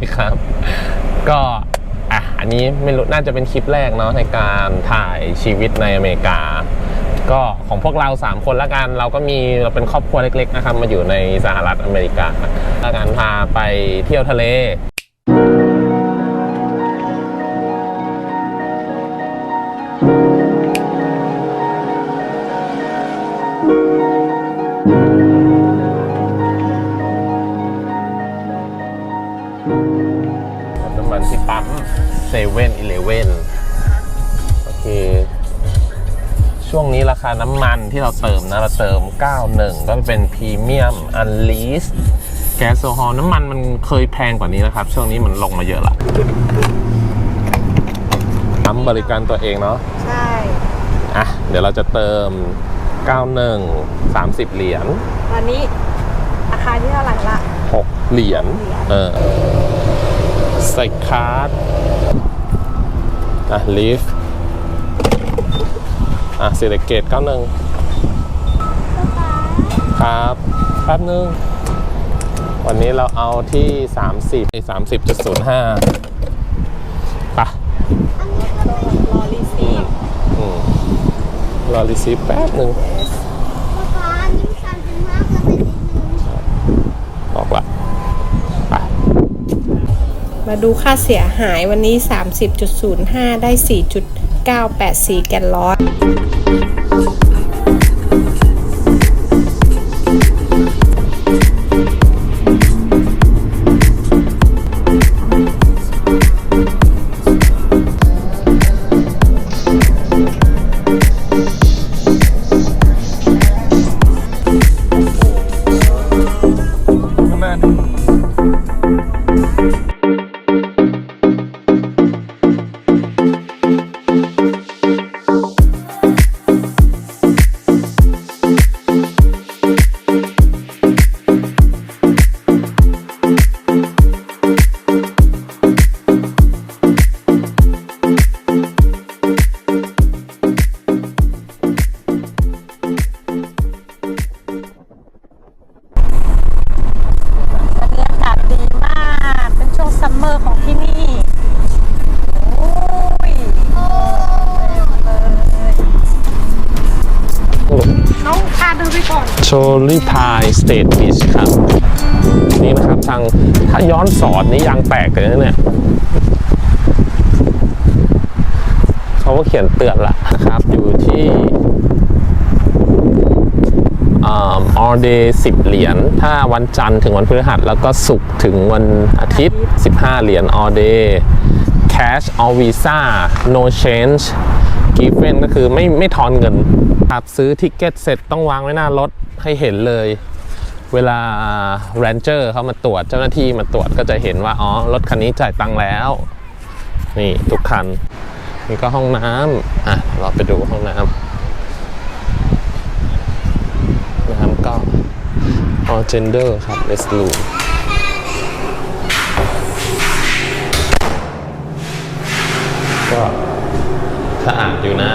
ดีครับ ก็อะอันนี้ไม่รู้น่าจะเป็นคลิปแรกเนาะในการถ่ายชีวิตในอเมริกา ก็ของพวกเรา 3 คนละกัน เราก็มีเราเป็นครอบครัวเล็กๆนะครับมาอยู่ในสหรัฐอเมริกาละการพาไปเที่ยวทะเล ช่วงนี้ราคาน้ำมันที่เราเติมนะ เราเติม 91 ก็เป็นพรีเมียมอันลีสแก๊สโซฮอลน้ำมันมันเคยแพงกว่านี้นะครับ ช่วงนี้มันลงมาเยอะละปั๊มบริการตัวเองเนาะใช่อะเดี๋ยวเราจะเติม 91 30 เหรียญตอนนี้ราคาที่เท่าไหร่ละ 6 เหรียญเออใส่คาร์ดอะลีฟ อะเศรษฐเกต91ครับแป๊บนึง วันนี้เราเอาที่ 30ไอ้30.05ปะรอรีซีฟอืมรอรีซีฟแป๊บนึงป๊าอันนี้สั่นเป็นมากเกินไปนิดนึงบอกละไปมาดูค่าเสียหายวันนี้ 30.05 ได้ 984 แกลลอน โชลีพายสเตทบีชครับ นี่นะครับทางถ้าย้อนสอนนี่ยางแตกเลยนะเนี่ยเขาก็เขียนเตือนละนะครับ อยู่ที่อ่า all day 10เหรียญ ถ้าวันจันทร์ถึงวันพฤหัส แล้วก็ศุกร์ถึงวันอาทิตย์ 15 เหรียญ all day cash or visa no change given ก็คือไม่ไม่ทอนเงินครับซื้อทิกเก็ตเสร็จต้องวางไว้หน้ารถให้เห็นเลย เวลา ranger เขามาตรวจเจ้าหน้าที่มาตรวจก็จะเห็นว่า อ๋อ รถคันนี้จ่ายตังค์แล้ว นี่ ทุกคัน นี่ก็ห้องน้ำอะ เราไปดูห้องน้ำน้ำก็ all gender ครับ restroom ก็ สะอาดอยู่นะ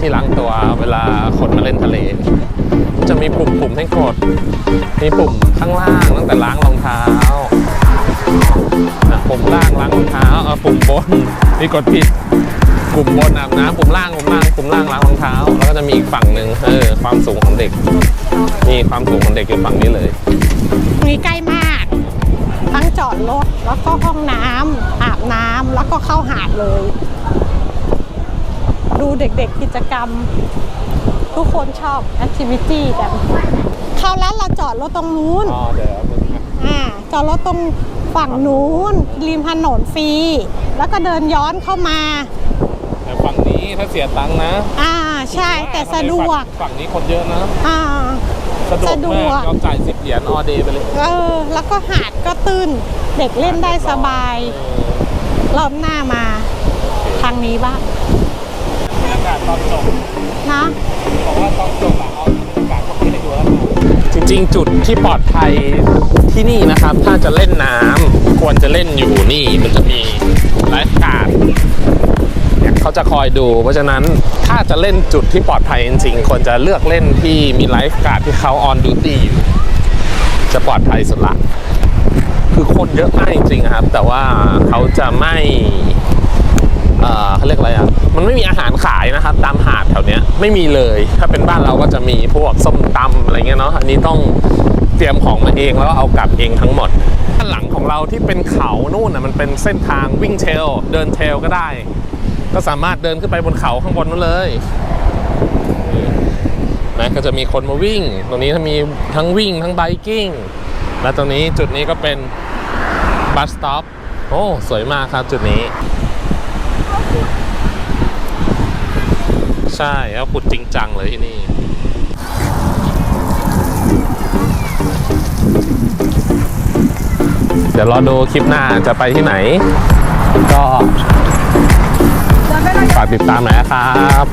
ที่ล้างตัวเวลาคนมาเล่นทะเล จะมีปุ่มปุ่มให้กด มีปุ่มข้างล่างตั้งแต่ล้างรองเท้าอะปุ่มล่างล้างรองเท้าเอาปุ่มบนนี่กดผิดปุ่มบนอาบน้ำปุ่มล่างปุ่มล่างปุ่มล่างล้างรองเท้า แล้วก็จะมีอีกฝั่งหนึ่งเออความสูงของเด็กนี่ความสูงของเด็กอยู่ฝั่งนี้เลยตรงนี้ใกล้มาก ทั้งจอดรถแล้วก็ห้องน้ำอาบน้ำแล้วก็เข้าหาดเลย ดูเด็กๆกิจกรรม ทุกคนชอบแอคทิวิตี้กันเข้าแล้วเราจอดรถตรงนู้นอ๋อเดี๋ยวอ่าจอดรถตรงฝั่งนู้นริมถนนฟรี แล้วก็เดินย้อนเข้ามาแต่ฝั่งนี้ถ้าเสียตังค์นะ อ่าใช่แต่สะดวกฝั่งนี้คนเยอะนะ อ่าสะดวกสะดวมากกยอมจ่ายสิบเหรียญออเดย์ไปเลย เออ แล้วก็หาดก็ตื้น เด็กเล่นได้สบาย รอบหน้ามา ทางนี้บ้างบ รรยากาศตอนจบนะบอกว่าตอนจบอะเอาบรรยากาศพวกนี้ให้ดูแล้วจริงๆ จุดที่ปลอดภัยที่นี่นะครับ ถ้าจะเล่นน้ำควรจะเล่นอยู่นี่มันจะมีไลฟ์การ์ดเนี่ยเขาจะคอยดู เพราะฉะนั้นถ้าจะเล่นจุดที่ปลอดภัยจริงๆควรจะเลือกเล่นที่มีไลฟ์การ์ดที่เขาออนดูตี้อยู่จะปลอดภัยสุดละ คือคนเยอะมากจริงๆครับ แต่ว่าเขาจะไม่ เออเขาเรียกอะไรอะ มันไม่มีอาหารขายนะครับ ตามหาดแถวเนี้ยไม่มีเลย ถ้าเป็นบ้านเราก็จะมีพวกส้มตำอะไรเงี้ยเนาะ อันนี้ต้องเตรียมของมาเองแล้วก็เอากลับเองทั้งหมดด้านหลังของเราที่เป็นเขานู่นน่ะมันเป็นเส้นทางวิ่งเทรลเดินเทรลก็ได้ ก็สามารถเดินขึ้นไปบนเขาข้างบนนู้นเลยนี่นะก็จะมีคนมาวิ่ง ตรงนี้ถ้ามีทั้งวิ่งทั้งไบกิ้ง และตรงนี้จุดนี้ก็เป็นบัสสต็อป โอ้ สวยมากครับจุดนี้ ใช่แล้วขุดจริงจังเลยที่นี่เดี๋ยวรอดูคลิปหน้าจะไปที่ไหน ก็ฝากติดตามหน่อยนะครับ